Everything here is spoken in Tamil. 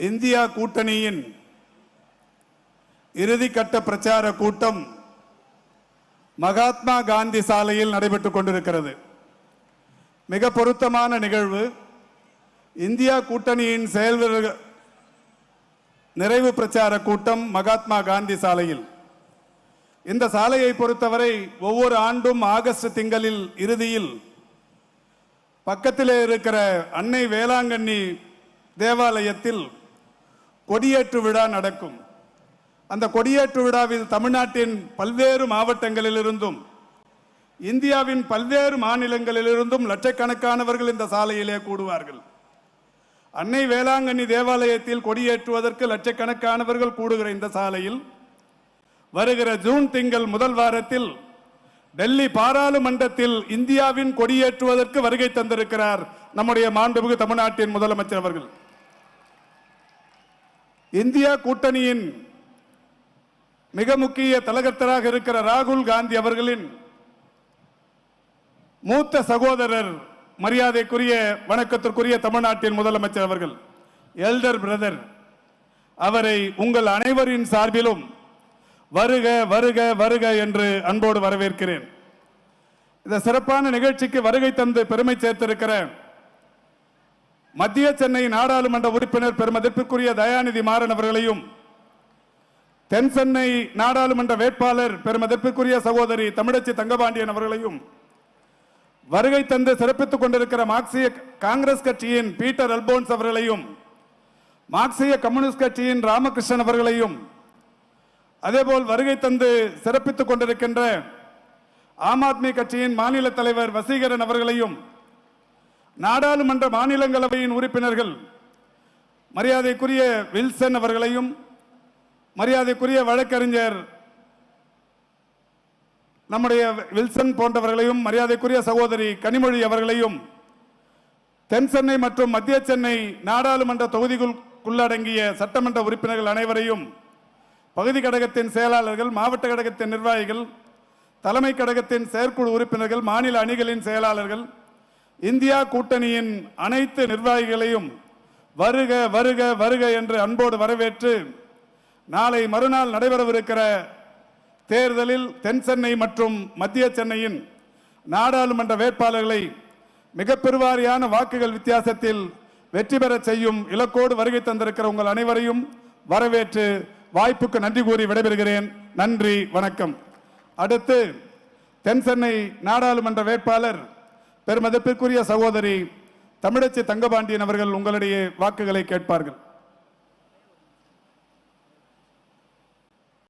இந்தியா கூட்டணியின் இறுதிக்கட்ட பிரச்சார கூட்டம் மகாத்மா காந்தி சாலையில் நடைபெற்றுக் கொண்டிருக்கிறது. மிக பொருத்தமான நிகழ்வு. இந்தியா கூட்டணியின் செயல் நிறைவு பிரச்சார கூட்டம் மகாத்மா காந்தி சாலையில். இந்த சாலையை பொறுத்தவரை ஒவ்வொரு ஆண்டும் ஆகஸ்ட் திங்களில் இறுதியில் பக்கத்திலே இருக்கிற அன்னை வேளாங்கண்ணி தேவாலயத்தில் கொடியேற்று விழா நடக்கும். அந்த கொடியேற்று விழாவில் தமிழ்நாட்டின் பல்வேறு மாவட்டங்களிலிருந்தும் இந்தியாவின் பல்வேறு மாநிலங்களிலிருந்தும் லட்சக்கணக்கானவர்கள் இந்த சாலையிலே கூடுவார்கள். அன்னை வேளாங்கண்ணி தேவாலயத்தில் கொடியேற்றுவதற்கு லட்சக்கணக்கானவர்கள் கூடுகிற இந்த சாலையில் வருகிற ஜூன் திங்கள் முதல் வாரத்தில் டெல்லி பாராளுமன்றத்தில் இந்தியாவின் கொடியேற்றுவதற்கு வருகை தந்திருக்கிறார் நம்முடைய மாண்புமிகு தமிழ்நாட்டின் முதலமைச்சர் அவர்கள். இந்தியா கூட்டணியின் மிக முக்கிய தலைகர்த்தராக இருக்கிற ராகுல் காந்தி அவர்களின் மூத்த சகோதரர் மரியாதைக்குரிய வணக்கத்திற்குரிய தமிழ்நாட்டின் முதலமைச்சர் அவர்கள் எல்டர் பிரதர் அவரை உங்கள் அனைவரின் சார்பிலும் வருக வருக வருக என்று அன்போடு வரவேற்கிறேன். இந்த சிறப்பான நிகழ்ச்சிக்கு வருகை தந்து பெருமை சேர்த்திருக்கிற மத்திய சென்னை நாடாளுமன்ற உறுப்பினர் பெருமதிப்பிற்குரிய தயாநிதி மாறன் அவர்களையும் தென் சென்னை நாடாளுமன்ற வேட்பாளர் பெருமதிப்பிற்குரிய சகோதரி தமிழச்சி தங்கபாண்டியன் அவர்களையும் வருகை தந்து சிறப்பித்துக் கொண்டிருக்கிற மார்க்சிய காங்கிரஸ் கட்சியின் பீட்டர் அல்போன்ஸ் அவர்களையும் மார்க்சிய கம்யூனிஸ்ட் கட்சியின் ராமகிருஷ்ணன் அவர்களையும் அதேபோல் வருகை தந்து சிறப்பித்துக் கொண்டிருக்கின்ற ஆம் ஆத்மி கட்சியின் மாநில தலைவர் வசீகரன் அவர்களையும் நாடாளுமன்ற மாநிலங்களவையின் உறுப்பினர்கள் மரியாதைக்குரிய வில்சன் அவர்களையும் மரியாதைக்குரிய வழக்கறிஞர் நம்முடைய வில்சன் போன்றவர்களையும் மரியாதைக்குரிய சகோதரி கனிமொழி அவர்களையும் தென் சென்னை மற்றும் மத்திய சென்னை நாடாளுமன்ற தொகுதிக்குள்ளடங்கிய சட்டமன்ற உறுப்பினர்கள் அனைவரையும் பகுதி கழகத்தின் செயலாளர்கள் மாவட்ட கழகத்தின் நிர்வாகிகள் தலைமை கழகத்தின் செயற்குழு உறுப்பினர்கள் மாநில அணிகளின் செயலாளர்கள் இந்தியா கூட்டணியின் அனைத்து நிர்வாகிகளையும் வருக வருக வருக என்று அன்போடு வரவேற்று நாளை மறுநாள் நடைபெறவிருக்கிற தேர்தலில் தென் சென்னை மற்றும் மத்திய சென்னையின் நாடாளுமன்ற வேட்பாளர்களை மிக பெருவாரியான வாக்குகள் வித்தியாசத்தில் வெற்றி பெறச் செய்யும் இலக்கோடு வருகை தந்திருக்கிற உங்கள் அனைவரையும் வரவேற்று வாய்ப்புக்கு நன்றி கூறி விடைபெறுகிறேன். நன்றி வணக்கம். அடுத்து தென் சென்னை நாடாளுமன்ற வேட்பாளர் பெருமதிப்பிற்குரிய சகோதரி தமிழச்சி தங்கபாண்டியன் அவர்கள் உங்களிடையே வாக்குகளை கேட்பார்கள்.